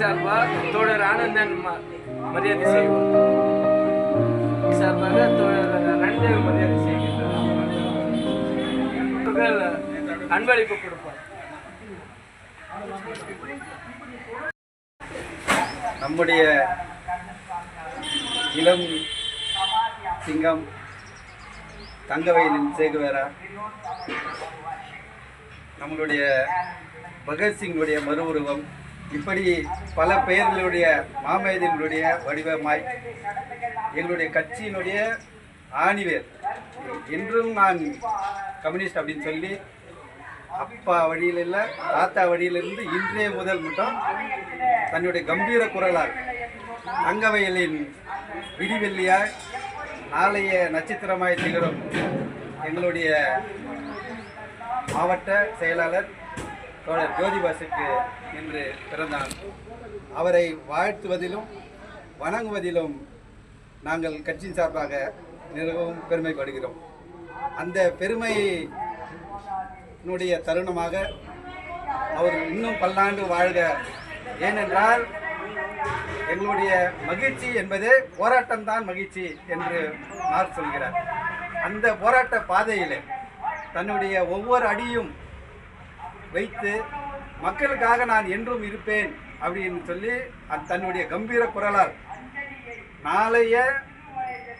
ಸಾರ್ವ ತೋಡರ ಆನಂದನ ಮರ್ಯಾದೆ ಸೇವೆ ಸಾರ್ವಾಗ ತೋಡರ ರಣದೇವ ಮರ್ಯಾದೆ ಸೇವೆ ಅನ್ವಳಿப்பு கொடுக்கும் நம்முடைய இளம் சிங்கம் தங்கவயலின் சேகுவேரா நம்மளுடைய பகத்சிங்குடைய மறு உருவம் இப்படி பல பெயர்களுடைய மாமேதினுடைய வடிவமாய் எங்களுடைய கட்சியினுடைய ஆணிவேர். என்றும் நான் கம்யூனிஸ்ட் அப்படின்னு சொல்லி அப்பா வழியில் இல்லை தாத்தா வழியிலிருந்து இன்றைய முதல் மட்டும் தன்னுடைய கம்பீர குரலால். தங்கவயலின் விடிவெள்ளியாய் நாளைய நட்சத்திரமாய் திகழும் எங்களுடைய மாவட்ட செயலாளர் தோழர் ஜோதிபாசுக்கு இன்று பிறந்தார் அவரை வாழ்த்துவதிலும் வணங்குவதிலும் நாங்கள் கட்சியின் சார்பாக மிகவும் பெருமைப்படுகிறோம் அந்த பெருமை னுடைய தருணமாக அவர் இன்னும் பல்லாண்டு வாழ்க. ஏனென்றால் எங்களுடைய மகிழ்ச்சி என்பதே போராட்டம்தான் மகிழ்ச்சி என்று மார் சொல்கிறார். அந்த போராட்ட பாதையில் தன்னுடைய ஒவ்வொரு அடியும் வைத்து மக்களுக்காக நான் என்றும் இருப்பேன் அப்படின்னு சொல்லி தன்னுடைய கம்பீர குரலால் நாளைய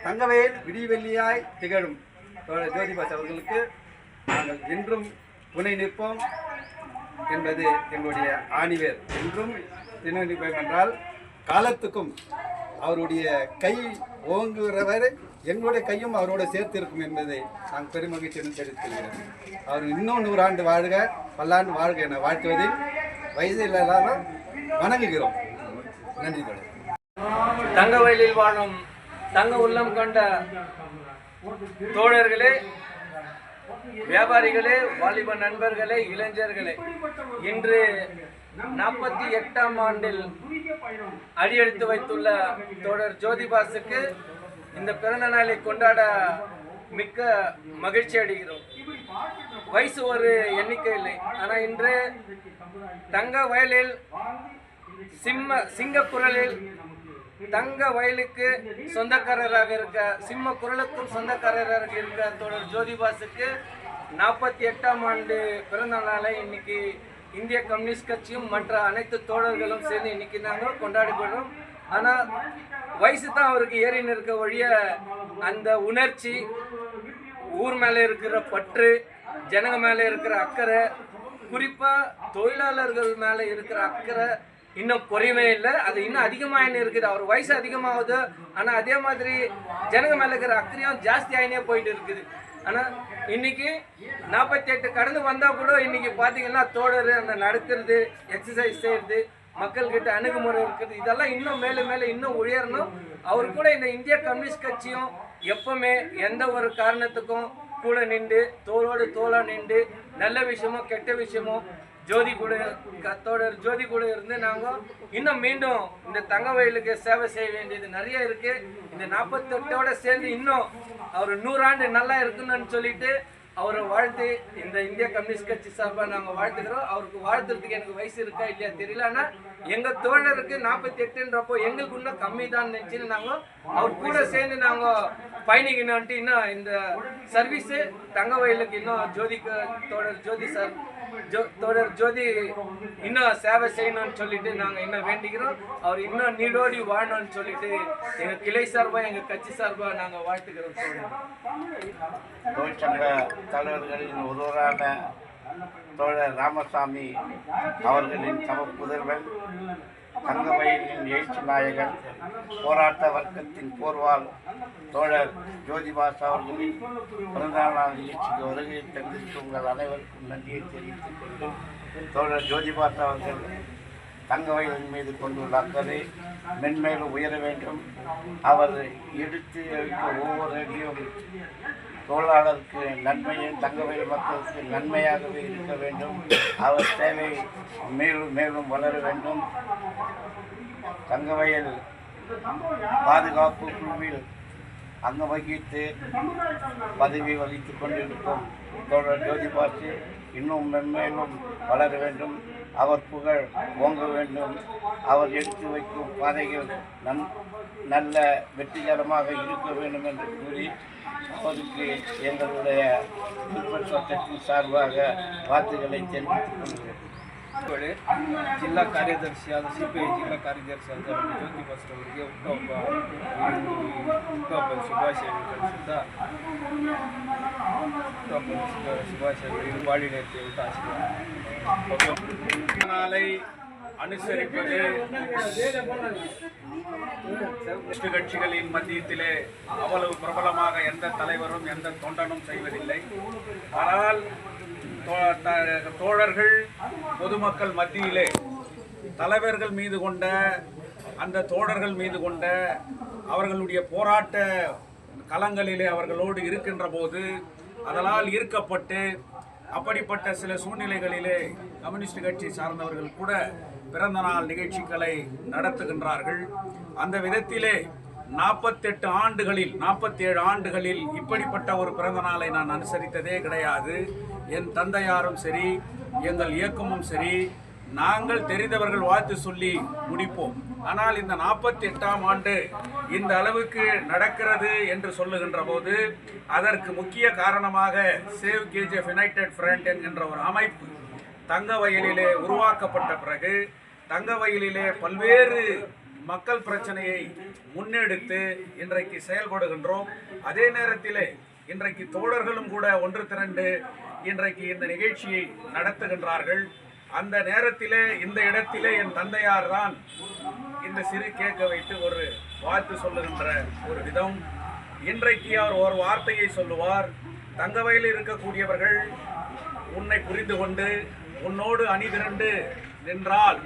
தங்கவேல் விடிவெள்ளியாய் திகழும். ஜோதிபாஸ் அவர்களுக்கு நாங்கள் என்றும் துணை நிற்போம் என்பது எங்களுடைய ஆணிவேர் என்றும் துணை என்றால் காலத்துக்கும் அவருடைய கை ஓங்குகிறவர் எங்களுடைய கையும் அவரோட சேர்த்து இருக்கும் என்பதை நான் பெருமகிழ்ச்சியுடன் தெரிவித்துக்கிறேன் அவர் இன்னும் நூறாண்டு வாழ்க பல்லாண்டு வாழ்க என வாழ்த்துவதில் வயது இல்லாத வணங்குகிறோம். நன்றி தொடர் தங்க வயலில் வாழும் தங்க உள்ளம் கொண்ட தோழர்களே வியாபாரிகளே வாலிப நண்பர்களே இளைஞர்களே இன்று நாற்பத்தி எட்டாம் ஆண்டில் அடியெடுத்து வைத்துள்ள தொடர் ஜோதிபாசுக்கு இந்த பிறந்த நாளை கொண்டாட மிக்க மகிழ்ச்சி அடைகிறோம். வயசு ஒரு எண்ணிக்கை இல்லை ஆனால் இன்று தங்க வயலில் சிம்ம சிங்க தங்க வயலுக்கு சொந்தக்காரராக இருக்க சிம்ம குரலுக்கும் சொந்தக்காரராக இருக்க தோழர் ஜோதிபாசுக்கு நாற்பத்தி எட்டாம் ஆண்டு பிறந்த நாளை இன்னைக்கு இந்திய கம்யூனிஸ்ட் கட்சியும் மற்ற அனைத்து தோழர்களும் சேர்ந்து இன்னைக்கு நாங்கள் கொண்டாடிக்கிறோம் ஆனால் வயசு தான் அவருக்கு ஏறின்னு இருக்க ஒழிய அந்த உணர்ச்சி ஊர் மேலே இருக்கிற பற்று ஜனங்க மேலே இருக்கிற அக்கறை குறிப்பாக தொழிலாளர்கள் மேலே இருக்கிற அக்கறை இன்னும் குறையவே இல்லை. அது இன்னும் அதிகமாகினே இருக்குது. அவர் வயசு அதிகமாகுது. ஆனால் அதே மாதிரி ஜனங்க மேலே இருக்கிற அக்கறையும் ஜாஸ்தி ஆகினே போயிட்டு இருக்குது. ஆனால் இன்னைக்கு நாற்பத்தி எட்டு கடந்து வந்தால் கூட இன்னைக்கு பார்த்தீங்கன்னா தோழர் அந்த நடத்துறது எக்ஸசைஸ் செய்கிறது மக்கள்கிட்ட அணுகுமுறை இருக்குது இதெல்லாம் இன்னும் மேலே மேலே இன்னும் உயரணும். அவர் கூட இந்த இந்திய கம்யூனிஸ்ட் கட்சியும் எப்பவுமே எந்த ஒரு காரணத்துக்கும் கூட நின்று தோளோடு தோளாக நின்று நல்ல விஷயமோ கெட்ட விஷயமோ ஜோதி கூட க- ஜோதி கூட இருந்து நாங்கள் இன்னும் மீண்டும் இந்த தங்க வயலுக்கு சேவை செய்ய வேண்டியது நிறைய இருக்கு. இந்த நாற்பத்தெட்டோட சேர்ந்து இன்னும் அவர் நூறாண்டு நல்லா இருக்குன்னு சொல்லிட்டு அவரை வாழ்த்து இந்த இந்திய கம்யூனிஸ்ட் கட்சி சார்பாக நாங்கள் வாழ்த்துக்கிறோம். அவருக்கு வாழ்த்துறதுக்கு எனக்கு வயசு இருக்கா இல்லையா தெரியல. ஆனால் எங்கள் தோழருக்கு நாற்பத்தி எட்டுன்றப்போ எங்களுக்கு இன்னும் கம்மி தான் நினச்சின்னு நாங்கள் அவர் கூட சேர்ந்து நாங்கள் பயணிக்கணும்ட்டு இன்னும் இந்த சர்வீஸு தங்க வயலுக்கு இன்னும் ஜோதிக்கு தோழர் ஜோதி சார் ஜோ தோழர் ஜோதி இன்னும் சேவை செய்யணும்னு சொல்லிட்டு நாங்கள் இன்னும் வேண்டிக்கிறோம். அவர் இன்னும் நீடோடி வாழணும்னு சொல்லிட்டு எங்கள் கிளை சார்பாக எங்கள் கட்சி சார்பாக நாங்கள் வாழ்த்துக்கிறோம் தொழிற்சங்க தலைவர்களின் ஒருவரான தோழர் ராமசாமி அவர்களின் சம புதல்வன் தங்கமயிலின் எழுச்சி நாயகர் போராட்ட வர்க்கத்தின் போர்வால் தோழர் ஜோதிபாஸ் அவர்களின் பிறந்தநாள் நாள் நிகழ்ச்சிக்கு வருகை தந்திருக்கும் உங்கள் அனைவருக்கும் நன்றியை தெரிவித்துக் கொண்டு தோழர் ஜோதிபாஸ் அவர்கள் தங்கவயலின் மீது கொண்டுள்ள அக்கறை மென்மேலும் உயர வேண்டும். அவர் எடுத்து ஒவ்வொரு அடியும் தொழிலாளருக்கு நன்மையும் தங்கவேல் மக்களுக்கு நன்மையாகவே இருக்க வேண்டும். அவர் சேவை மேலும் மேலும் வளர வேண்டும். தங்கவயல் பாதுகாப்பு குழுவில் அங்கம் வகித்து பதவி வகித்து கொண்டிருக்கும் தோழர் ஜோதிபாசு இன்னும் மென்மேலும் வளர வேண்டும். அவர் புகழ் ஓங்க வேண்டும். அவர் எடுத்து வைக்கும் பாதைகள் நன் நல்ல வெற்றிகரமாக இருக்க வேண்டும் என்று கூறி அவருக்கு எங்களுடைய திருப்பதி சட்டத்தின் சார்பாக வாழ்த்துக்களை தெரிவித்துக் கொள்கிறேன் ವೇಳೆ ಜಿಲ್ಲಾ ಕಾರ್ಯದರ್ಶಿಯಾದ ಸಿ ಪಿ ಐ ಜಿಲ್ಲಾ ಕಾರ್ಯದರ್ಶಿಯಾದ ಜ್ಯೋತಿ ಬಸ್ರ್ ಅವರಿಗೆ ಹುಟ್ಟುಹಬ್ಬ ಹುಟ್ಟುಹಬ್ಬದ ಶುಭಾಶಯಗಳು ಕಳಿಸುತ್ತಾ ಹುಟ್ಟುಹಬ್ಬದ ಶುಭ ಶುಭಾಶಯಗಳು ಇದು ಬಾಳಿನ ಅಂತ ಆಶೀರ್ವಾದ நாளை அனுசரிப்பது. கட்சிகளின் மத்தியத்திலே அவ்வளவு பிரபலமாக எந்த தலைவரும் எந்த தொண்டனும் செய்வதில்லை. ஆனால் தோ- த- தோழர்கள் பொதுமக்கள் மத்தியிலே தலைவர்கள் மீது கொண்ட அந்த தோழர்கள் மீது கொண்ட அவர்களுடைய போராட்ட களங்களிலே அவர்களோடு இருக்கின்ற போது அதனால் ஈர்க்கப்பட்டு அப்படிப்பட்ட சில சூழ்நிலைகளிலே கம்யூனிஸ்ட் கட்சி சார்ந்தவர்கள் கூட பிறந்த நாள் நிகழ்ச்சிகளை நடத்துகின்றார்கள். அந்த விதத்திலே நாற்பத்தெட்டு ஆண்டுகளில் நாற்பத்தேழு ஆண்டுகளில் இப்படிப்பட்ட ஒரு பிறந்த நாளை நான் அனுசரித்ததே கிடையாது. என் தந்தையாரும் சரி எங்கள் இயக்கமும் சரி நாங்கள் தெரிந்தவர்கள் வாழ்த்து சொல்லி முடிப்போம். ஆனால் இந்த நாற்பத்தி எட்டாம் ஆண்டு இந்த அளவுக்கு நடக்கிறது என்று சொல்லுகின்ற போது அதற்கு முக்கிய காரணமாக சேவ் கேஜிஎஃப் யுனைடெட் ஃப்ரண்ட் என்கின்ற ஒரு அமைப்பு தங்க வயலிலே உருவாக்கப்பட்ட பிறகு தங்க வயலிலே பல்வேறு மக்கள் பிரச்சனையை முன்னெடுத்து இன்றைக்கு செயல்படுகின்றோம். அதே நேரத்திலே இன்றைக்கு தோழர்களும் கூட ஒன்று திரண்டு இன்றைக்கு இந்த நிகழ்ச்சியை நடத்துகின்றார்கள். அந்த நேரத்திலே இந்த இடத்திலே என் தந்தையார் தான் இந்த சிறு கேட்க வைத்து ஒரு வாழ்த்து சொல்லுகின்ற ஒரு விதம். இன்றைக்கு அவர் ஒரு வார்த்தையை சொல்லுவார் தங்கவயலில் இருக்கக்கூடியவர்கள் உன்னை புரிந்து கொண்டு உன்னோடு அணிதிரண்டு நின்றால்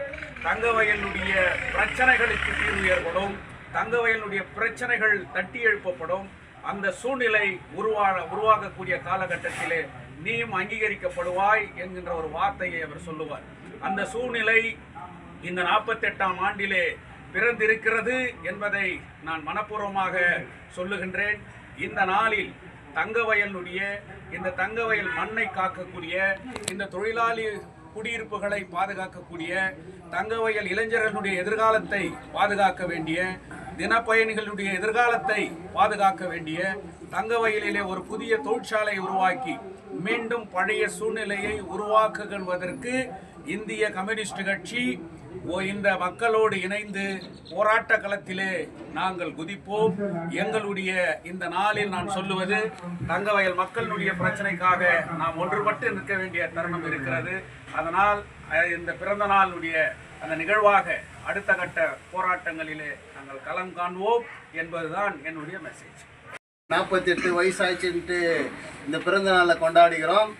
தங்கவயலுடைய பிரச்சனைகளுக்கு தீர்வு ஏற்படும். தங்கவயலுடைய பிரச்சனைகள் தட்டி எழுப்பப்படும். அந்த சூழ்நிலை உருவா உருவாகக்கூடிய காலகட்டத்திலே நீயும் அங்கீகரிக்கப்படுவாய் என்கின்ற ஒரு வார்த்தையை அவர் சொல்லுவார். அந்த சூழ்நிலை இந்த நாற்பத்தெட்டாம் ஆண்டிலே பிறந்திருக்கிறது என்பதை நான் மனப்பூர்வமாக சொல்லுகின்றேன். இந்த நாளில் தங்கவயலுடைய இந்த தங்கவயல் மண்ணை காக்கக்கூடிய இந்த தொழிலாளி குடியிருப்புகளை பாதுகாக்கக்கூடிய தங்கவயல் இளைஞர்களுடைய எதிர்காலத்தை பாதுகாக்க வேண்டிய தினப்பயணிகளுடைய எதிர்காலத்தை பாதுகாக்க வேண்டிய தங்கவயலிலே ஒரு புதிய தொழிற்சாலை உருவாக்கி மீண்டும் பழைய சூழ்நிலையை உருவாக்குவதற்கு இந்திய கம்யூனிஸ்ட் கட்சி ஓ இந்த மக்களோடு இணைந்து போராட்ட களத்திலே நாங்கள் குதிப்போம். எங்களுடைய இந்த நாளில் நான் சொல்லுவது தங்கவயல் மக்களுடைய பிரச்சனைக்காக நாம் ஒன்றுபட்டு நிற்க வேண்டிய தருணம் இருக்கிறது. அதனால் இந்த பிறந்த நாளுடைய அந்த நிகழ்வாக அடுத்த கட்ட போராட்டங்களிலே நாங்கள் களம் காண்போம் என்பதுதான் என்னுடைய மெசேஜ் நாற்பத்தெட்டு வயசாச்சுன்ட்டு இந்த பிறந்த நாளை கொண்டாடுகிறோம்.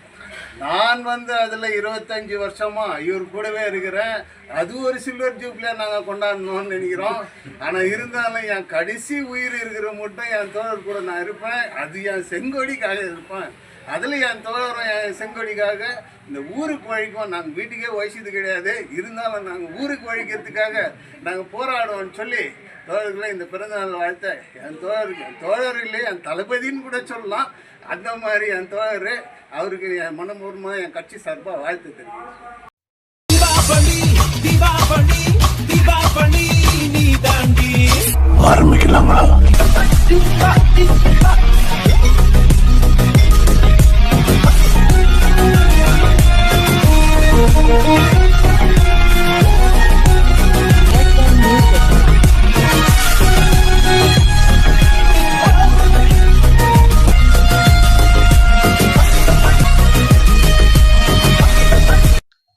நான் வந்து அதில் இருபத்தஞ்சி வருஷமா இவர் கூடவே இருக்கிறேன். அது ஒரு சில்வர் ஜூப்ளியாக நாங்கள் கொண்டாடணும்னு நினைக்கிறோம். ஆனால் இருந்தாலும் என் கடைசி உயிர் இருக்கிற மட்டும் என் தோழர் கூட நான் இருப்பேன். அது என் செங்கொடிக்காக இருப்பேன். அதில் என் தோழரும் என் செங்கொடிக்காக இந்த ஊருக்கு வழிக்கும் நாங்கள் வீட்டுக்கே வயசுது கிடையாது. இருந்தாலும் நாங்கள் ஊருக்கு வழிக்கிறதுக்காக நாங்கள் போராடுவோம்னு சொல்லி தோழர்களை இந்த பிறந்தநாள் வாழ்த்த என் தோழருக்கு என் தோழர் இல்லை என் தளபதின்னு கூட சொல்லலாம். அந்த மாதிரி என் தோழர் அவருக்கு என் மனப்பூர்வமாக என் கட்சி சார்பாக வாழ்த்து தெரிவிக்கிறேன்.